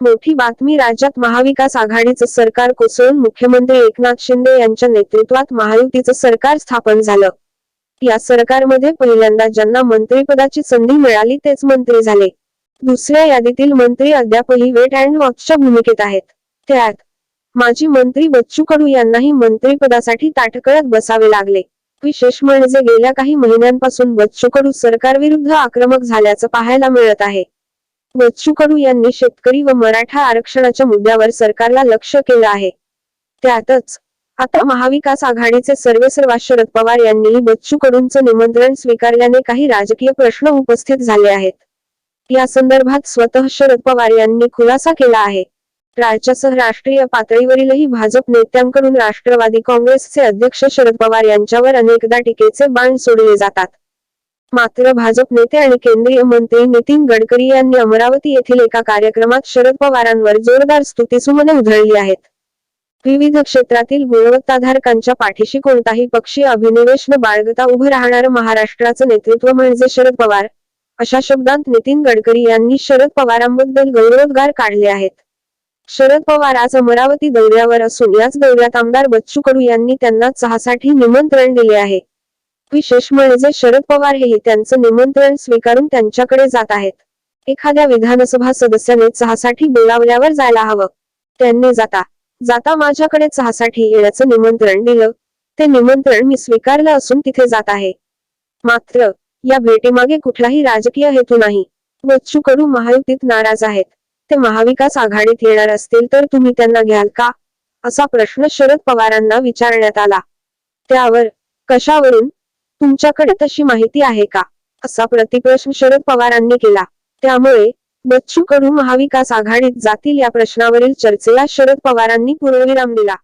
मोठी बातमी राज्यात महाविकास आघाडीचं सरकार कोसळून मुख्यमंत्री एकनाथ शिंदे यांच्या नेतृत्वात महायुतीचं सरकार स्थापन झालं. या सरकारमध्ये पहिल्यांदा ज्यांना मंत्रिपदाची संधी मिळाली तेच मंत्री झाले. दुसऱ्या यादीतील मंत्री अद्यापही वेट अँड वॉचच्या भूमिकेत आहेत. त्यात माजी मंत्री बच्चू कडू यांनाही मंत्रिपदासाठी ताटकळत बसावे लागले. विशेष म्हणजे गेल्या काही महिन्यांपासून बच्चू कडू सरकारविरुद्ध आक्रमक झाल्याचं पाहायला मिळत आहे. बच्चू कडू यांनी शेतकरी व मराठा आरक्षणाच्या मुद्द्यावर सरकारला लक्ष केलं आहे. त्यातच आता महाविकास आघाडीचे सर्वेसर्वा शरद पवार यांनीही बच्चू कडूंचं निमंत्रण स्वीकारल्याने काही राजकीय प्रश्न उपस्थित झाले आहेत. या संदर्भात स्वतः शरद पवार यांनी खुलासा केला आहे. राज्यासह राष्ट्रीय पातळीवरीलही भाजप नेत्यांकडून राष्ट्रवादी काँग्रेसचे अध्यक्ष शरद पवार यांच्यावर अनेकदा टीकेचे बाण सोडले जातात. मात्र भाजप नेते आणि केंद्रीय मंत्री नितीन गडकरी यांनी अमरावती येथील एका कार्यक्रमात शरद पवारांवर जोरदार स्तुतीसुमने उधळली आहेत. विविध क्षेत्रातील गुणवत्ताधारकांच्या पाठीशी कोणताही पक्षीय अभिनिवेश न बाळगता उभं राहणारं महाराष्ट्राचं नेतृत्व म्हणजे शरद पवार अशा शब्दांत नितीन गडकरी यांनी शरद पवारांबद्दल गौरवोद्गार काढले आहेत. शरद पवार आज अमरावती दौऱ्यावर असून याच दौऱ्यात आमदार बच्चू कडू यांनी त्यांना चहासाठी निमंत्रण दिले आहे. विशेष म्हणजे शरद पवार हेही त्यांचं निमंत्रण स्वीकारून त्यांच्याकडे जात आहेत. एखाद्या विधानसभा सदस्याने चहासाठी बोलावल्यावर जायला हवं. त्यांनी जाता जाता माझ्याकडे चहासाठी येण्याचं निमंत्रण दिलं. ते निमंत्रण मी स्वीकारलं असून तिथे जात आहे. मात्र या भेटीमागे कुठलाही राजकीय हेतू नाही. बच्चू कडू महायुतीत नाराज आहेत. ते महाविकास आघाडीत येणार असतील तर तुम्ही त्यांना घ्याल का? असा प्रश्न शरद पवारांना विचारण्यात आला. त्यावर कशावरून? तुमच्याकडे तशी माहिती आहे का? असा प्रतिप्रश्न शरद पवारांनी केला. त्यामुळे बच्चू कडू महाविकास आघाडीत जातील या प्रश्नावरील चर्चेला शरद पवारांनी पूर्णविराम दिला.